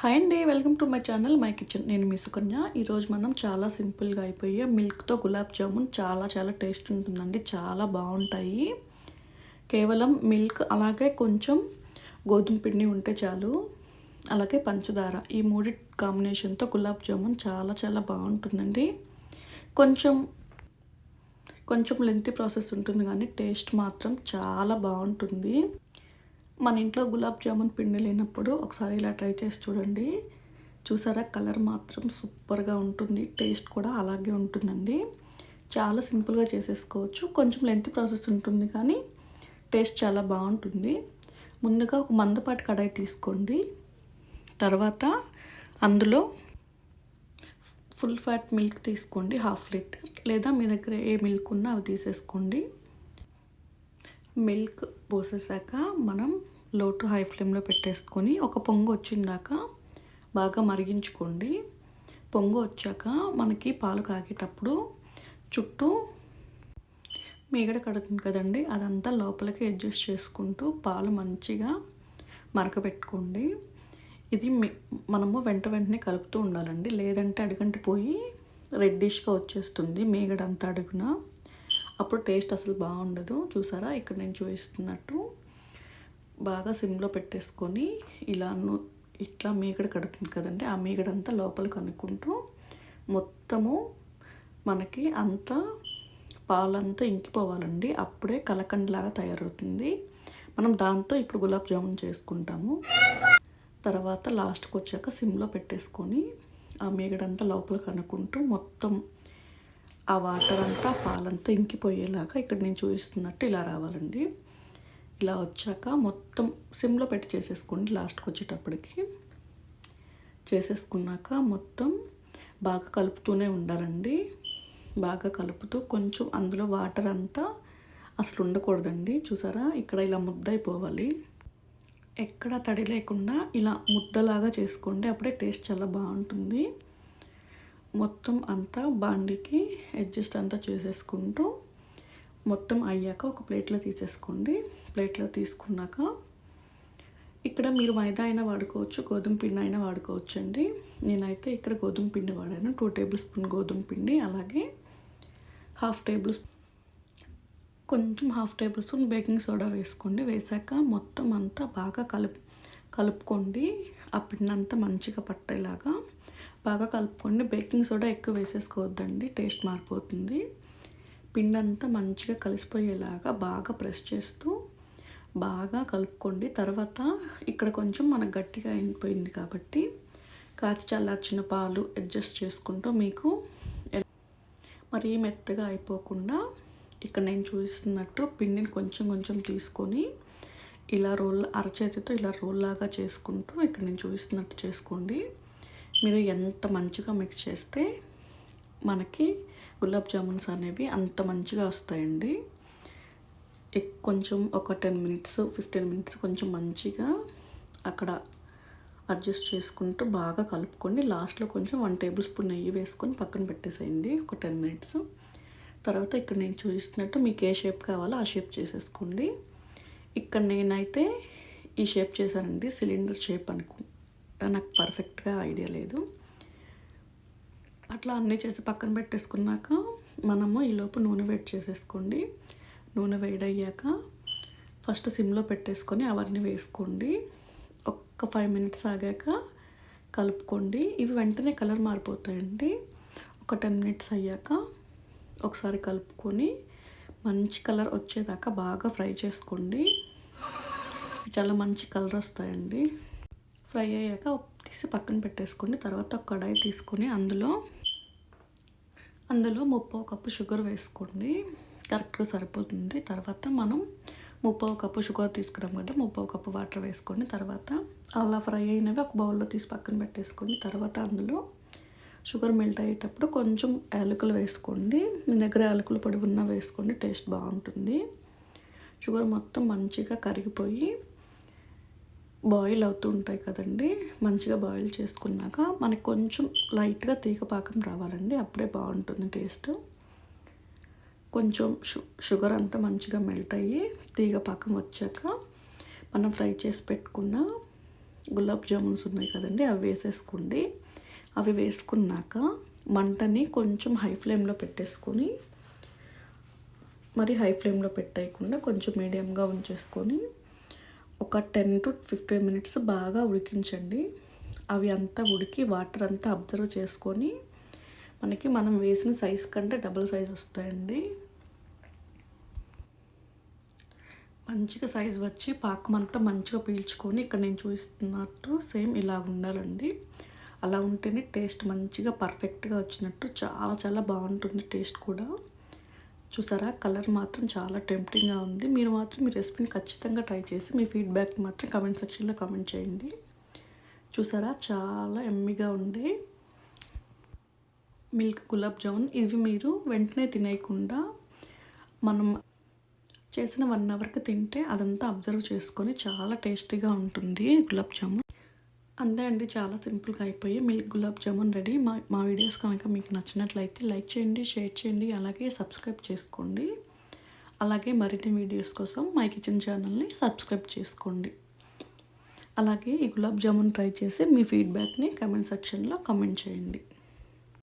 Hi అండి welcome to my channel my kitchen నేను మీ సుకన్య. ఈరోజు మనం చాలా సింపుల్గా అయిపోయే మిల్క్తో గులాబ్ జామున్ చాలా చాలా టేస్ట్ ఉంటుందండి చాలా బాగుంటాయి. కేవలం మిల్క్ అలాగే కొంచెం గోధుమ పిండి ఉంటే చాలు అలాగే పంచదార. ఈ మూడి కాంబినేషన్తో గులాబ్ జామున్ చాలా చాలా బాగుంటుందండి. కొంచెం కొంచెం లెంతీ ప్రాసెస్ ఉంటుంది కానీ టేస్ట్ మాత్రం చాలా బాగుంటుంది. మన ఇంట్లో గులాబ్ జామున్ పిండి లేనప్పుడు ఒకసారి ఇలా ట్రై చేసి చూడండి. చూసారా? కలర్ మాత్రం సూపర్గా ఉంటుంది. టేస్ట్ కూడా అలాగే ఉంటుందండి. చాలా సింపుల్గా చేసేసుకోవచ్చు. కొంచెం లెంత్ ప్రాసెస్ ఉంటుంది కానీ టేస్ట్ చాలా బాగుంటుంది. ముందుగా ఒక మందపాటి కడాయి తీసుకోండి. తర్వాత అందులో ఫుల్ ఫ్యాట్ మిల్క్ తీసుకోండి హాఫ్ లీటర్. లేదా మీ దగ్గర ఏ మిల్క్ ఉన్నా అవి తీసేసుకోండి. మిల్క్ పోసేసాక మనం లో టు హై ఫ్లేమ్లో పెట్టేసుకొని ఒక పొంగు వచ్చిందాక బాగా మరిగించుకోండి. పొంగు వచ్చాక మనకి పాలు కాగేటప్పుడు చుట్టూ మీగడ కడుతుంది కదండి అదంతా లోపలికి అడ్జస్ట్ చేసుకుంటూ పాలు మంచిగా మరకబెట్టుకోండి ఇది మనము వెంట వెంటనే కలుపుతూ ఉండాలండి. లేదంటే అడుగంటి పోయి రెడ్డిష్గా వచ్చేస్తుంది మీగడంతా అడుగున. అప్పుడు టేస్ట్ అసలు బాగుండదు. చూసారా? ఇక్కడ నేను చూపిస్తున్నట్టు బాగా సిమ్లో పెట్టేసుకొని ఇలా ఇట్లా మీగడ కడుతుంది కదండి. ఆ మీగడంతా లోపల కనుక్కుంటూ మొత్తము మనకి అంతా పాలంతా ఇంకిపోవాలండి. అప్పుడే కలకండలాగా తయారవుతుంది. మనం దాంతో ఇప్పుడు గులాబ్ జామున్ చేసుకుంటాము. తర్వాత లాస్ట్కి వచ్చాక సిమ్లో పెట్టేసుకొని ఆ మీగడంతా లోపల కనుక్కుంటూ మొత్తం ఆ వాటర్ అంతా పాలంతా ఇంకిపోయేలాగా ఇక్కడ నేను చూపిస్తున్నట్టు ఇలా రావాలండి. ఇలా వచ్చాక మొత్తం సిమ్లో పెట్టి చేసేసుకోండి లాస్ట్కి వచ్చేటప్పటికి. చేసేసుకున్నాక మొత్తం బాగా కలుపుతూనే ఉండాలండి. బాగా కలుపుతూ కొంచెం అందులో వాటర్ అంతా అసలు ఉండకూడదండి. చూసారా? ఇక్కడ ఇలా ముద్దైపోవాలి ఎక్కడ తడి లేకుండా ఇలా ముద్దలాగా చేసుకోండి. అప్పుడే టేస్ట్ చాలా బాగుంటుంది. మొత్తం అంతా బాండికి అడ్జస్ట్ అంతా చేసేసుకుంటూ మొత్తం అయ్యాక ఒక ప్లేట్లో తీసేసుకోండి. ప్లేట్లో తీసుకున్నాక ఇక్కడ మీరు మైదా అయినా వాడుకోవచ్చు గోధుమ పిండి అయినా వాడుకోవచ్చు అండి నేనైతే ఇక్కడ గోధుమ పిండి వాడాను. టూ టేబుల్ స్పూన్ గోధుమ పిండి అలాగే హాఫ్ టేబుల్ కొంచెం half tablespoon baking soda వేసుకోండి. వేసాక మొత్తం అంతా బాగా కలుపు కలుపుకోండి. ఆ పిండి అంతా మంచిగా పట్టేలాగా బాగా కలుపుకోండి బేకింగ్ సోడా ఎక్కువ వేసేసుకోవద్దండి టేస్ట్ మారిపోతుంది. పిండి అంతా మంచిగా కలిసిపోయేలాగా బాగా ప్రెస్ చేస్తూ బాగా కలుపుకోండి. తర్వాత ఇక్కడ కొంచెం మనకు గట్టిగా అయిపోయింది కాబట్టి కాచి చల్లార్చిన పాలు అడ్జస్ట్ చేసుకుంటూ మీకు మరీ మెత్తగా అయిపోకుండా ఇక్కడ నేను చూపిస్తున్నట్టు పిండిని కొంచెం కొంచెం తీసుకొని ఇలా రోల్ అరచేతితో ఇలా రోల్ లాగా చేసుకుంటూ ఇక్కడ నేను చూపిస్తున్నట్టు చేసుకోండి. మీరు ఎంత మంచిగా మిక్స్ చేస్తే మనకి గులాబ్ జామున్స్ అనేవి అంత మంచిగా వస్తాయండి. కొంచెం ఒక టెన్ మినిట్స్ ఫిఫ్టీన్ మినిట్స్ కొంచెం మంచిగా అక్కడ అడ్జస్ట్ చేసుకుంటూ బాగా కలుపుకొని లాస్ట్లో కొంచెం వన్ టేబుల్ స్పూన్ నెయ్యి వేసుకొని పక్కన పెట్టేసేయండి ఒక టెన్ మినిట్స్. తర్వాత ఇక్కడ నేను చూపిస్తున్నట్టు మీకు ఏ షేప్ కావాలో ఆ షేప్ చేసేసుకోండి. ఇక్కడ నేనైతే ఈ షేప్ చేశానండి సిలిండర్ షేప్ అనుకుంటున్నాను నాకు పర్ఫెక్ట్గా ఐడియా లేదు. అట్లా అన్నీ చేసి పక్కన పెట్టేసుకున్నాక మనము ఈలోపు నూనె వేడి చేసేసుకోండి. నూనె వేడయ్యాక ఫస్ట్ సిమ్లో పెట్టేసుకొని అవన్నీ వేసుకోండి. ఒక్క ఫైవ్ మినిట్స్ ఆగాక కలుపుకోండి. ఇవి వెంటనే కలర్ మారిపోతాయండి. ఒక టెన్ మినిట్స్ అయ్యాక ఒకసారి కలుపుకొని మంచి కలర్ వచ్చేదాకా బాగా ఫ్రై చేసుకోండి. చాలా మంచి కలర్ వస్తాయండి. ఫ్రై అయ్యాక తీసి పక్కన పెట్టేసుకోండి. తర్వాత ఒక కడాయి తీసుకొని అందులో అందులో ముప్పో కప్పు షుగర్ వేసుకోండి. కరెక్ట్గా సరిపోతుంది. తర్వాత మనం ముప్పో కప్పు షుగర్ తీసుకున్నాం కదా ముప్పో కప్పు వాటర్ వేసుకోండి. తర్వాత అలా ఫ్రై అయినవి ఒక బౌల్లో తీసి పక్కన పెట్టేసుకోండి. తర్వాత అందులో షుగర్ మెల్ట్ అయ్యేటప్పుడు కొంచెం యాలకులు వేసుకోండి. మీ దగ్గర యాలకులు పొడి ఉన్నా వేసుకోండి టేస్ట్ బాగుంటుంది. షుగర్ మొత్తం మంచిగా కరిగిపోయి బాయిల్ అవుతూ ఉంటాయి కదండి. మంచిగా బాయిల్ చేసుకున్నాక మనకు కొంచెం లైట్గా తీగ పాకం రావాలండి. అప్పుడే బాగుంటుంది టేస్ట్. కొంచెం షు షుగర్ అంతా మంచిగా మెల్ట్ అయ్యి తీగ పాకం వచ్చాక మనం ఫ్రై చేసి పెట్టుకున్న గులాబ్ జామున్స్ ఉన్నాయి కదండి అవి వేసేసుకోండి. అవి వేసుకున్నాక మంటని కొంచెం హై ఫ్లేమ్లో పెట్టేసుకొని మరి హై ఫ్లేమ్లో పెట్టేయకుండా కొంచెం మీడియంగా ఉంచేసుకొని ఒక టెన్ టు ఫిఫ్టీన్ మినిట్స్ బాగా ఉడికించండి. అవి అంతా ఉడికి వాటర్ అంతా అబ్జర్వ్ చేసుకొని మనకి మనం వేసిన సైజ్ కంటే డబుల్ సైజ్ వస్తాయండి. మంచిగా సైజ్ వచ్చి పాకం అంతా మంచిగా పీల్చుకొని ఇక్కడ నేను చూస్తున్నట్టు సేమ్ ఇలా ఉండాలండి. అలా ఉంటేనే టేస్ట్ మంచిగా పర్ఫెక్ట్గా వచ్చినట్టు చాలా చాలా బాగుంటుంది టేస్ట్ కూడా. చూసారా? కలర్ మాత్రం చాలా టెంప్టింగ్గా ఉంది. మీరు మాత్రం మీ రెసిపీని ఖచ్చితంగా ట్రై చేసి మీ ఫీడ్బ్యాక్ మాత్రం కమెంట్ సెక్షన్లో కమెంట్ చేయండి. చూసారా? చాలా ఎమ్మిగా ఉంది. మిల్క్ గులాబ్ జామున్ ఇవి మీరు వెంటనే తినేయకుండా మనం చేసిన వన్ అవర్కి తింటే అదంతా అబ్జర్వ్ చేసుకొని చాలా టేస్టీగా ఉంటుంది. గులాబ్ జామున్ అంతే అండి చాలా సింపుల్గా అయిపోయి మిల్క్ గులాబ్ జామున్ రెడీ. మా మా వీడియోస్ కనుక మీకు నచ్చినట్లయితే లైక్ చేయండి షేర్ చేయండి అలాగే సబ్స్క్రైబ్ చేసుకోండి. అలాగే మరిన్ని వీడియోస్ కోసం మై కిచెన్ ఛానల్ని సబ్స్క్రైబ్ చేసుకోండి. అలాగే ఈ గులాబ్ జామున్ ట్రై చేసి మీ ఫీడ్బ్యాక్ని కమెంట్ సెక్షన్లో కమెంట్ చేయండి.